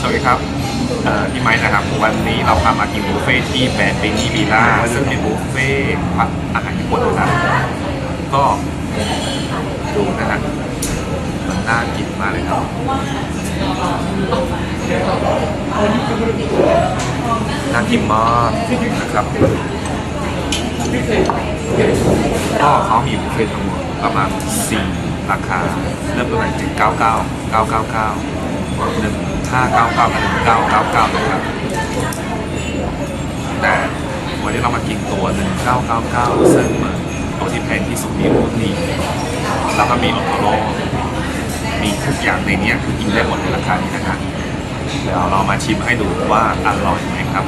สวัสดีครับเอ่อพี่ไม้นะครับ วันนี้เราพามากินบุฟเฟ่ที่แบรนด์เบงกี้วีล่าซึ่งเป็นบุฟเฟ่อาหารญี่ปุ่นนะครับก็ดูนะฮะมันน่ากินมากเลยครับน่ากินมากนะครับก็เขามีบุฟเฟ่ต์ทั้งหมดประมาณ4ราคา เริ่มต้นที่ 99 999 1599กับ1999นะครับ แต่วันนี้เรามากินตัว1999ซึ่งตัวที่แพงที่สุดนี่รุ่นนี้แล้วก็มีออโตโรมีทุกอย่างในนี้คือกินได้หมดในราคานี้นะครับเดี๋ยวเรามาชิมให้ดูว่าอร่อยไหมครับ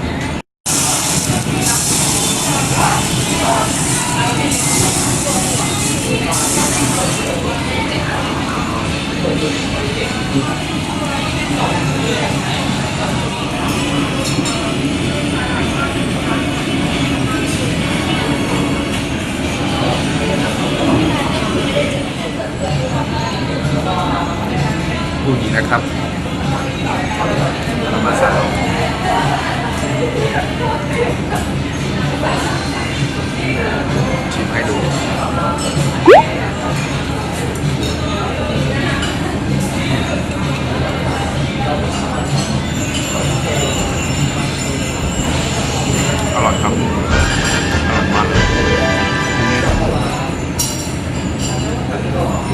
ครับเรามาสั่งชิมให้ดูอร่อยครับอร่อยมากเลย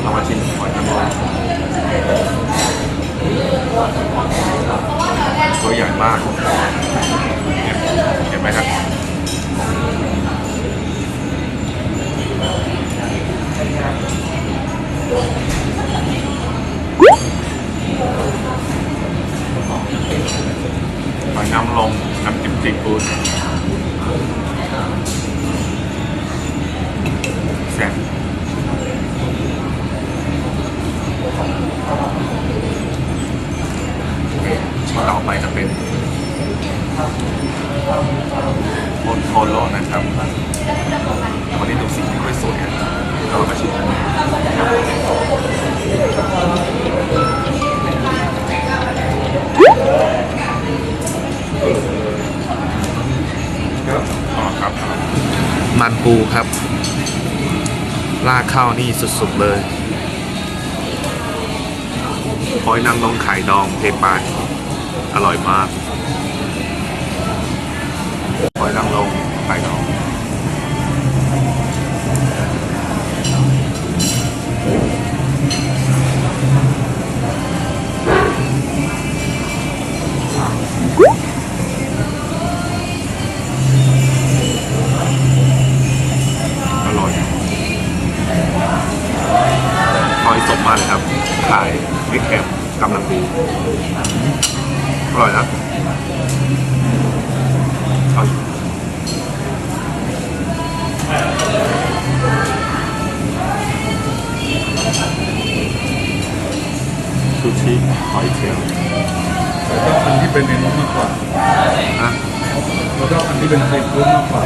เรามาชิมหอยนางรม ตัวใหญ่ มาก เห็นไหมครับหอยนางรมน้ำจิ้มซีฟู้ดแซ่บต่อ ไปจะเป็นโทนโทโร่นะครับวันนี้ดูสีไม่ค่อยสวยอะเรามาชิมกันอ๋อครับมันปูครับลากข้าวนี่สุดๆเลยหอยนางรมไข่ดองเทปาน อร่อยมากหอยนางรมไข่ดองอร่อยหอยสดมากเลยครับ ขายไม่เค็มกำลังดี อร่อยนะเอาอีกซูชิหอยเชลล์เราชอบอันที่เป็นเมนูมากกว่าอะเราชอบอันที่เป็นซีฟู้ดมากกว่า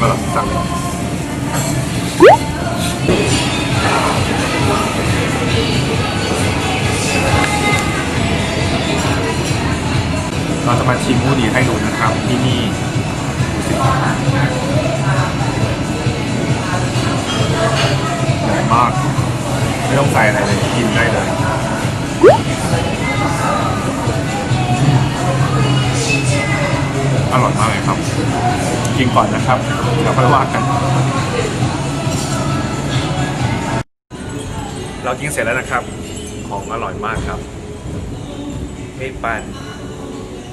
มาลองสั่ง เราจะมาชิมมูดีให้ดูนะครับ ที่นี่ดูสิใหญ่มาก ไม่ต้องใส่อะไรเลยกินได้เลยอร่อยมากเลยครับ กินก่อนนะครับเดี๋ยวค่อยว่ากัน เรากินเสร็จแล้วนะครับ ของอร่อยมากครับเมฆปัน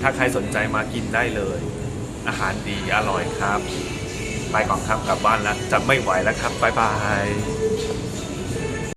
ถ้าใครสนใจมากินได้เลย อาหารดีอร่อยครับ ไปก่อนครับกลับบ้านแล้วจะไม่ไหวแล้วครับบ๊ายบาย